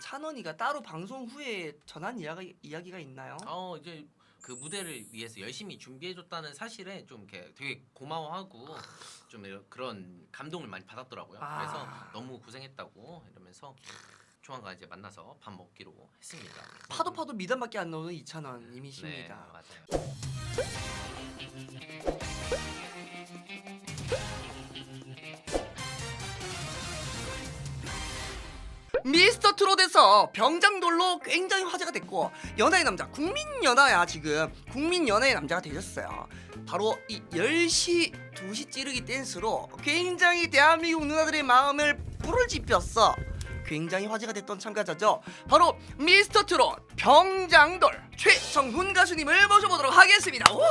찬원이가 따로 방송 후에 전한 이야기, 이야기가 있나요? 어 이제 그 무대를 위해서 열심히 준비해줬다는 사실에 좀 이렇게 되게 고마워하고 좀 이런 그런 감동을 많이 받았더라고요. 아. 그래서 너무 고생했다고 이러면서 조만간 이제 만나서 밥 먹기로 했습니다. 파도 파도 미담밖에 안 나오는 이찬원님이십니다. 네, 맞아요. 미스터 트롯에서 병장돌로 굉장히 화제가 됐고 연하의 남자 국민 연하야 지금 국민 연하의 남자가 되셨어요. 바로 이 10시 2시 찌르기 댄스로 굉장히 대한민국 누나들의 마음을 불을 지폈어. 굉장히 화제가 됐던 참가자죠. 바로 미스터 트롯 병장돌 최성훈 가수님을 모셔보도록 하겠습니다. 우후!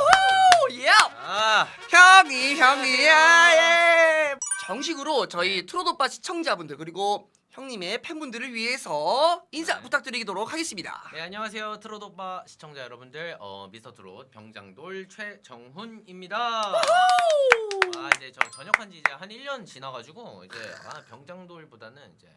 예! 아 형이 형이야 예. 정식으로 저희 트롯 오빠 시청자분들 그리고 형님의 팬분들을 위해서 인사 네. 부탁드리도록 하겠습니다. 네 안녕하세요 트롯 오빠 시청자 여러분들 어 미스터 트롯 병장돌 최정훈입니다. 아 이제 저 전역한 지 이제 한 1년 지나가지고 이제 아 병장돌보다는 이제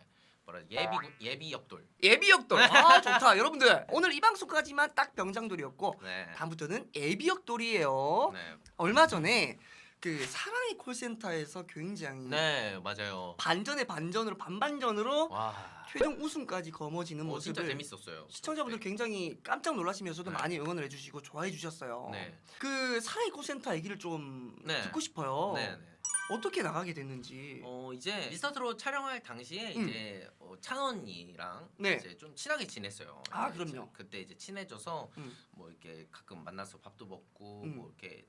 뭐라 예비 예비 역돌. 예비역돌 아 좋다 여러분들 오늘 이 방송까지만 딱 병장돌이었고 네. 다음부터는 예비역돌이에요. 네. 얼마 전에 그 사랑의 콜센터에서 굉장히 네 맞아요. 반전의 반전으로 반반전으로 와. 최종 우승까지 거머쥐는 어, 진짜 모습을 재밌었어요. 시청자분들 굉장히 깜짝 놀라시면서도 네. 많이 응원을 해주시고 좋아해 주셨어요. 네. 그 사랑의 콜센터 얘기를 좀 네. 듣고 싶어요. 네. 네. 어떻게 나가게 됐는지. 어 이제 트롯 촬영할 당시에 음. 이제 어, 찬원이랑 네. 이제 좀 친하게 지냈어요. 아, 이제 그럼요. 그때 이제 친해져서 음. 뭐 이렇게 가끔 만나서 밥도 먹고 음. 뭐 이렇게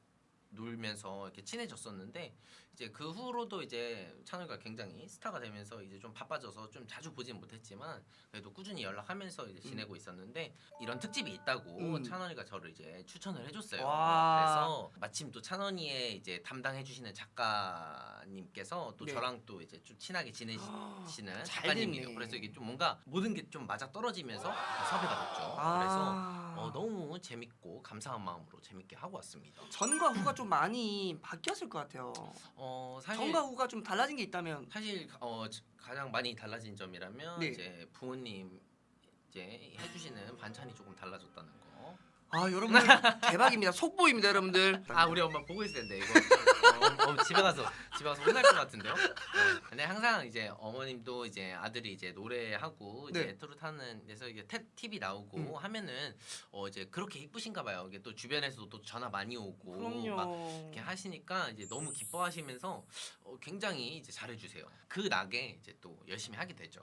놀면서 이렇게 친해졌었는데 이제 그 후로도 이제 찬원이가 굉장히 스타가 되면서 이제 좀 바빠져서 좀 자주 보진 못했지만 그래도 꾸준히 연락하면서 이제 지내고 있었는데 이런 특집이 있다고 음. 찬원이가 저를 이제 추천을 해줬어요. 와. 그래서 마침 또 찬원이의 이제 담당해주시는 작가님께서 또 네. 저랑 또 이제 좀 친하게 지내시는 잘 작가님이에요. 됐네. 그래서 이게 좀 뭔가 모든 게 좀 맞아 떨어지면서 섭외가 됐죠. 아. 그래서 어, 너무 재밌고 감사한 마음으로 재밌게 하고 왔습니다. 전과 후가 좀 많이 바뀌었을 것 같아요. 어 사실 전과 후가 좀 달라진 게 있다면 사실 어 지- 가장 많이 달라진 점이라면 네. 이제 부모님 이제 해주시는 반찬이 조금 달라졌다는 거. 아 여러분들 대박입니다. 속보입니다, 여러분들. 아 우리 엄마 보고 있을 텐데 이거 어, 어, 집에 가서 집에 가서 혼날 것 같은데요. 네. 근데 항상 이제 어머님도 이제 아들이 이제 노래하고 이제 네. 트롯 하는 데서 이게 태, TV 나오고 음. 하면은 어 이제 그렇게 이쁘신가 봐요. 이게 또 주변에서도 또 전화 많이 오고 막 그럼요. 이렇게 하시니까 이제 너무 기뻐하시면서 어, 굉장히 이제 잘해주세요. 그 낙에 이제 또 열심히 하게 되죠.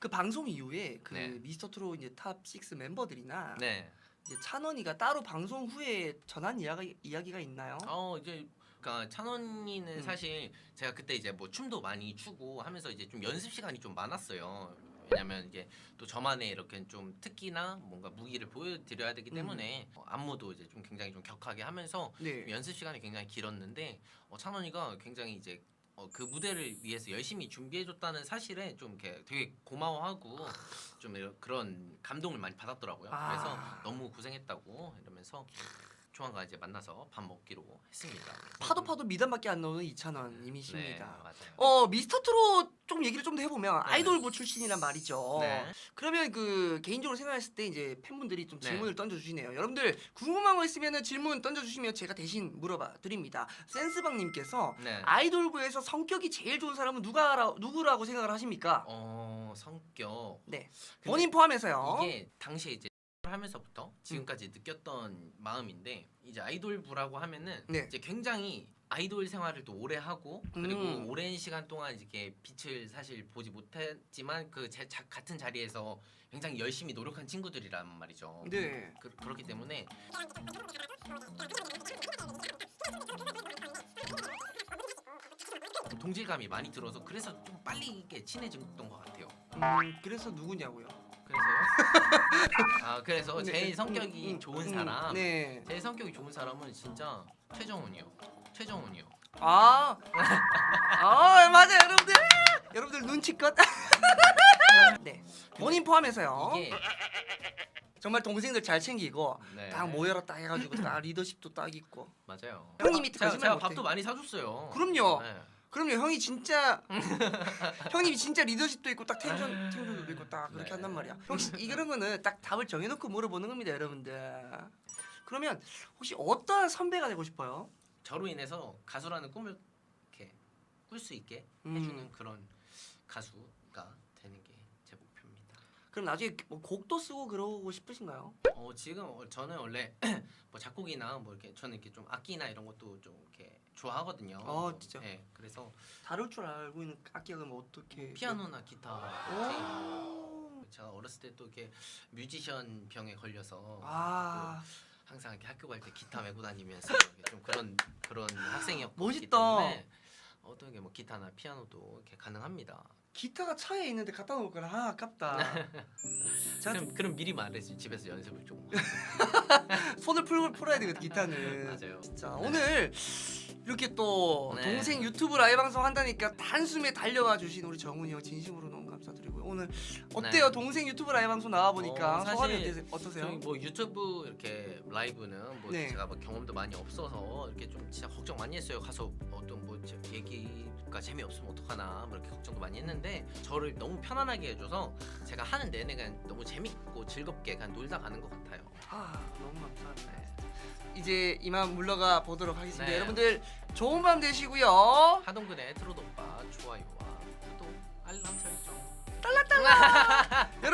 그 방송 이후에 그 네. 미스터 트롯 이제 탑 6 멤버들이나 네. 이제 찬원이가 따로 방송 후에 전한 이야기 이야기가 있나요? 어 이제 그러니까 찬원이는 음. 사실 제가 그때 이제 뭐 춤도 많이 추고 하면서 이제 좀 연습 시간이 좀 많았어요. 왜냐면 이게 또 저만의 이렇게 좀 특기나 뭔가 무기를 보여드려야 되기 음. 때문에 어, 안무도 이제 좀 굉장히 좀 격하게 하면서 네. 연습 시간이 굉장히 길었는데 어, 찬원이가 굉장히 이제 어, 그 무대를 위해서 열심히 준비해줬다는 사실에 좀 이렇게 되게 고마워하고 좀 이런 그런 감동을 많이 받았더라고요. 아. 그래서 너무 고생했다고 이러면서 조만간 이제 만나서 밥 먹기로 했습니다. 파도 파도 미담밖에 안 나오는 네, 이찬원님이십니다. 맞아요. 어 미스터 트롯 좀 얘기를 좀 더 해보면 네. 아이돌부 출신이란 말이죠. 네. 그러면 그 개인적으로 생각했을 때 이제 팬분들이 좀 네. 질문을 던져주시네요. 여러분들 궁금한 거 있으면 질문 던져주시면 제가 대신 물어봐 드립니다. 센스방님께서 네. 아이돌부에서 성격이 제일 좋은 사람은 누가 누구라고 생각을 하십니까? 어 성격. 네 근데 본인 포함해서요. 이게 당시에 이제 하면서부터 지금까지 느꼈던 마음인데 이제 아이돌부라고 하면은 네. 이제 굉장히 아이돌 생활을 또 오래 하고 그리고 음. 오랜 시간 동안 이렇게 빛을 사실 보지 못했지만 그 제, 자, 같은 자리에서 굉장히 열심히 노력한 친구들이란 말이죠. 네. 그, 그렇기 때문에 동질감이 많이 들어서 그래서 좀 빨리 이게 친해졌던 것 같아요. 음, 그래서 누구냐고요? 그래서요? 아 그래서 네. 제일 성격이 음, 음, 좋은 음, 사람 네. 제일 성격이 좋은 사람은 진짜 최정훈이요. 최정훈이요. 아, 아 맞아요, 여러분들. 여러분들 눈치껏. 네. 본인 포함해서요. 이게 정말 동생들 잘 챙기고 네. 딱 모여라 딱 해가지고 딱 리더십도 딱 있고. 맞아요. 형님이 제가, 거짓말 제가 못해. 밥도 많이 사줬어요. 그럼요. 네. 그럼요 형이 진짜 형님이 진짜 리더십도 있고 딱 텐션 텐션도 있고 딱 그렇게 네. 한단 말이야. 혹시 이런 거는 딱 답을 정해놓고 물어보는 겁니다, 여러분들. 그러면 혹시 어떤 선배가 되고 싶어요? 저로 인해서 가수라는 꿈을 이렇게 꿀 수 있게 음. 해주는 그런 가수가 되는 게 제 목표입니다. 그럼 나중에 뭐 곡도 쓰고 그러고 싶으신가요? 어 지금 어, 저는 원래 뭐 작곡이나 뭐 이렇게 저는 이렇게 좀 악기나 이런 것도 좀 이렇게 좋아하거든요. 어, 진짜? 네, 그래서 다룰 줄 알고 있는 악기가 그럼 어떻게? 피아노나 기타. 오. 제가 어렸을 때 또 이렇게 뮤지션 병에 걸려서 아 항상 이렇게 학교 갈 때 기타 메고 다니면서 이렇게 좀 그런 그런 학생이었기 멋있다. 때문에 어떤 게 뭐 기타나 피아노도 이렇게 가능합니다. 기타가 차에 있는데 갖다 놓을 거라 아, 아깝다. 제가 그럼 좀 그럼 미리 말해지 집에서 연습을 좀. 손을 풀 풀어야 되거든 기타는. 맞아요. 진짜 오늘 이렇게 또 네. 동생 유튜브 라이브 방송 한다니까 단숨에 달려와 주신 우리 정훈이 형 진심으로 너무 감사드리고요. 오늘 어때요? 네. 동생 유튜브 라이브 방송 나와 보니까 어, 사실 소감이 어떠세요? 어떠세요? 저희 뭐 유튜브 이렇게 라이브는 뭐 네. 제가 뭐 경험도 많이 없어서 이렇게 좀 진짜 걱정 많이 했어요. 가서 어떤 뭐 제- 얘기가 재미없으면 어떡하나 뭐 이렇게 걱정도 많이 했는데 저를 너무 편안하게 해줘서 제가 하는 내내 그냥 너무 재밌고 즐겁게 그냥 놀다 가는 것 같아요. 아 너무 감사합니다. 네. 이제 이만 물러가 보도록 하겠습니다. 네. 여러분들 좋은 밤 되시고요. 하동근의 트로트 오빠 좋아요와 구독 알람 설정. 여러분들 감사합니다. 안녕.